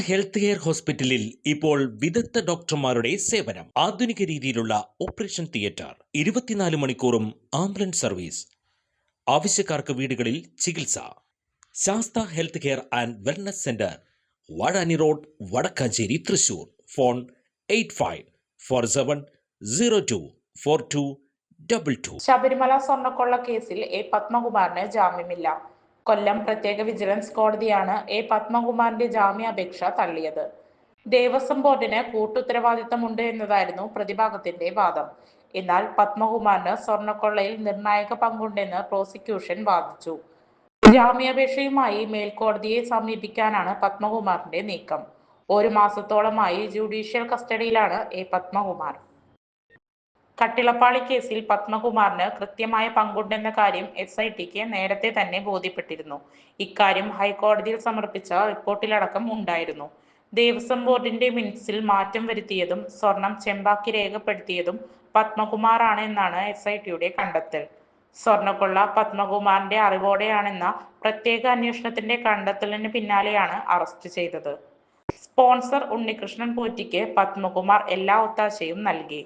Health care ഹോസ്പിറ്റലിൽ ഇപ്പോൾ വിദഗ്ധ ഡോക്ടർമാരുടെ സേവനം. ആധുനിക രീതിയിലുള്ള ഓപ്പറേഷൻ തിയേറ്റർ. ഇരുപത്തിനാല് മണിക്കൂറും ആംബുലൻസ് സർവീസ്. ആവശ്യക്കാർക്ക് വീടുകളിൽ ചികിത്സ. Sastha health care and wellness centre Vazhani road Vadakkanchery Thrissur. Phone eight five four seven zero two four two double two. Sabarimala സ്വർണക്കൊള്ള കേസിൽ എ പത്മകുമാറിന് ജാമ്യമില്ല. കൊല്ലം പ്രത്യേക വിജിലൻസ് കോടതിയാണ് എ പത്മകുമാറിന്റെ ജാമ്യാപേക്ഷ തള്ളിയത്. ദേവസ്വം ബോർഡിന് കൂട്ടുത്തരവാദിത്തമുണ്ട് എന്നതായിരുന്നു പ്രതിഭാഗത്തിന്റെ വാദം. എന്നാൽ പത്മകുമാറിന് സ്വർണക്കൊള്ളയിൽ നിർണായക പങ്കുണ്ടെന്ന് പ്രോസിക്യൂഷൻ വാദിച്ചു. ജാമ്യാപേക്ഷയുമായി മേൽക്കോടതിയെ സമീപിക്കാനാണ് പത്മകുമാറിന്റെ നീക്കം. ഒരു മാസത്തോളമായി ജുഡീഷ്യൽ കസ്റ്റഡിയിലാണ് എ പത്മകുമാർ. കട്ടിളപ്പാളി കേസിൽ പത്മകുമാറിന് കൃത്യമായ പങ്കുണ്ടെന്ന കാര്യം എസ് ഐ ടിക്ക് നേരത്തെ തന്നെ ബോധ്യപ്പെട്ടിരുന്നു. ഇക്കാര്യം ഹൈക്കോടതിയിൽ സമർപ്പിച്ച റിപ്പോർട്ടിലടക്കം ഉണ്ടായിരുന്നു. ദേവസ്വം ബോർഡിന്റെ മിനിറ്റ്സിൽ മാറ്റം വരുത്തിയതും സ്വർണം ചെമ്പാക്കി രേഖപ്പെടുത്തിയതും പത്മകുമാറാണ് എന്നാണ് എസ് ഐ ടിയുടെ കണ്ടെത്തൽ. സ്വർണക്കൊള്ള പത്മകുമാറിന്റെ അറിവോടെയാണെന്ന പ്രത്യേക അന്വേഷണത്തിന്റെ കണ്ടെത്തലിന് പിന്നാലെയാണ് അറസ്റ്റ് ചെയ്തത്. സ്പോൺസർ ഉണ്ണികൃഷ്ണൻ പോറ്റിക്ക് പത്മകുമാർ എല്ലാ ഒത്താശയും നൽകി.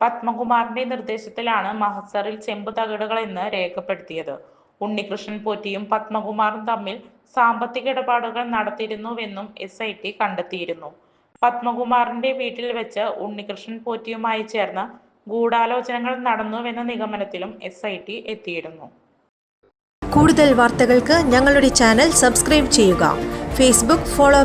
പത്മകുമാറിന്റെ നിർദ്ദേശത്തിലാണ് മഹസറിൽ ചെമ്പ് തകിടുകൾ എന്ന് രേഖപ്പെടുത്തിയത്. ഉണ്ണികൃഷ്ണൻ പോറ്റിയും പത്മകുമാറും തമ്മിൽ സാമ്പത്തിക ഇടപാടുകൾ നടത്തിയിരുന്നുവെന്നും എസ് ഐ ടി കണ്ടെത്തിയിരുന്നു. പത്മകുമാറിന്റെ വീട്ടിൽ വെച്ച് ഉണ്ണികൃഷ്ണൻ പോറ്റിയുമായി ചേർന്ന് ഗൂഢാലോചനകൾ നടന്നുവെന്ന നിഗമനത്തിലും എസ് ഐ ടി എത്തിയിരുന്നു. കൂടുതൽ വാർത്തകൾക്ക് ഞങ്ങളുടെ ചാനൽ സബ്സ്ക്രൈബ് ചെയ്യുക. Facebook follow